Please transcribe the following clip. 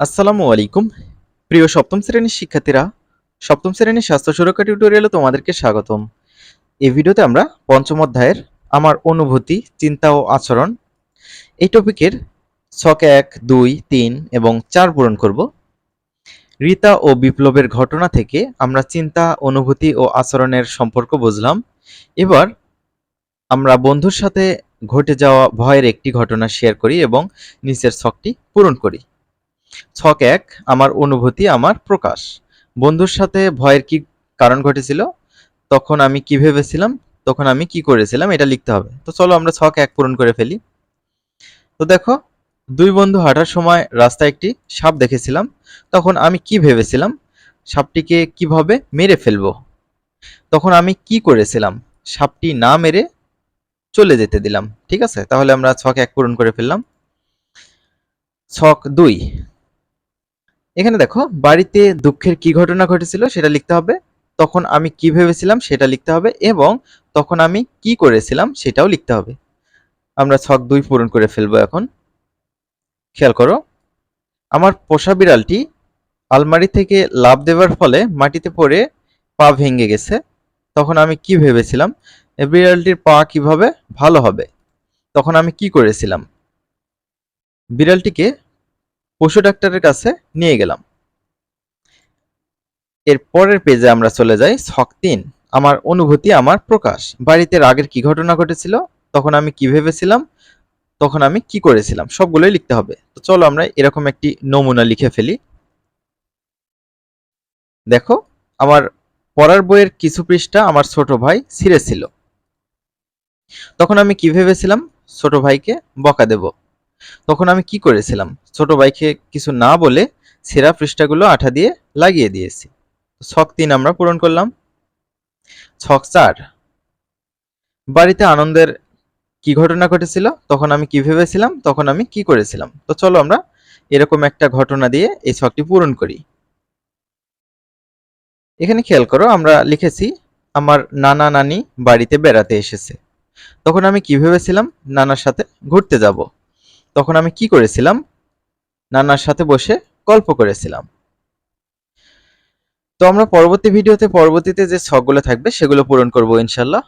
আসসালামু আলাইকুম। প্রিয় সপ্তম শ্রেণির শিক্ষার্থীরা, সপ্তম শ্রেণির স্বাস্থ্য সুরক্ষা টিউটোরিয়ালে তোমাদেরকে স্বাগতম। এই ভিডিওতে আমরা পঞ্চম অধ্যায়ের আমার অনুভূতি, চিন্তা ও আচরণ এই টপিকের ছক এক, দুই, তিন এবং চার পূরণ করব। রীতা ও বিপ্লবের ঘটনা থেকে আমরা চিন্তা, অনুভূতি ও আচরণের সম্পর্ক বুঝলাম। এবার আমরা বন্ধুর সাথে ঘটে যাওয়া ভয়ের একটি ঘটনা শেয়ার করি এবং নিচের ছকটি পূরণ করি। ছক এক, আমার অনুভূতি, আমার প্রকাশ। বন্ধুর সাথে ভয়ের কি কারণ ঘটেছিল? তখন আমি কি ভেবেছিলাম? তখন আমি কি করেছিলাম? এটা লিখতে হবে। তো চলো আমরা ছক এক পূরণ করে ফেলি। তো দেখো, দুই বন্ধু হাঁটার সময় রাস্তায় একটি সাপ দেখেছিলাম। তখন আমি কি ভেবেছিলাম? সাপটিকে কীভাবে মেরে ফেলব? তখন আমি কি করেছিলাম? সাপটি না মেরে চলে যেতে দিলাম। ঠিক আছে? তাহলে আমরা ছক এক পূরণ করে ফেললাম। ছক দুই এখানে দেখো, বাড়িতে দুঃখের কি ঘটনা ঘটেছিল সেটা লিখতে হবে, তখন আমি কি ভেবেছিলাম সেটা লিখতে হবে, এবং তখন আমি কি করেছিলাম সেটাও লিখতে হবে। আমরা ছক দুই পূরণ করে ফেলব এখন। খেয়াল করো, আমার পোষা বিড়ালটি আলমারি থেকে লাভ দেওয়ার ফলে মাটিতে পড়ে পা ভেঙে গেছে। তখন আমি কি ভেবেছিলাম বিড়ালটির পা কীভাবে ভালো হবে? তখন আমি কি করেছিলাম? বিড়ালটিকে পশু ডাক্তারের কাছে নিয়ে গেলাম। এর পরের পেজে আমরা চলে যাই, ছক তিন। আমার অনুভূতি, আমার প্রকাশ। বাড়িতে রাগের কি ঘটনা ঘটেছিল? তখন আমি কি ভেবেছিলাম? তখন আমি কি করেছিলাম? সবগুলোই লিখতে হবে। তো চলো আমরা এরকম একটি নমুনা লিখে ফেলি। দেখো, আমার পড়ার বইয়ের কিছু পৃষ্ঠা আমার ছোট ভাই ছিঁড়েছিল। তখন আমি কি ভেবেছিলাম? ছোট ভাইকে বকা দেব। তখন আমি কি করেছিলাম? ছোট ভাইকে কিছু না বলে ছেঁড়া পৃষ্ঠাগুলো আঠা দিয়ে লাগিয়ে দিয়েছি। ছক তিন আমরা পূরণ করলাম। ছক চার। বাড়িতে আনন্দের কি ঘটনা ঘটেছিল? তখন আমি কি ভেবেছিলাম? তখন আমি কি করেছিলাম? তো চলো আমরা এরকম একটা ঘটনা দিয়ে এই ছকটি পূরণ করি। এখানে খেয়াল করো, আমরা লিখেছি, আমার নানা নানি বাড়িতে বেড়াতে এসেছে। তখন আমি কি ভেবেছিলাম? নানার সাথে ঘুরতে যাব। তখন আমি কি করেছিলাম? নানার সাথে বসে গল্প করেছিলাম। তো আমরা পরবর্তী ভিডিওতে পরবর্তীতে যে ছকগুলো থাকবে, সেগুলো পূরণ করব ইনশাল্লাহ।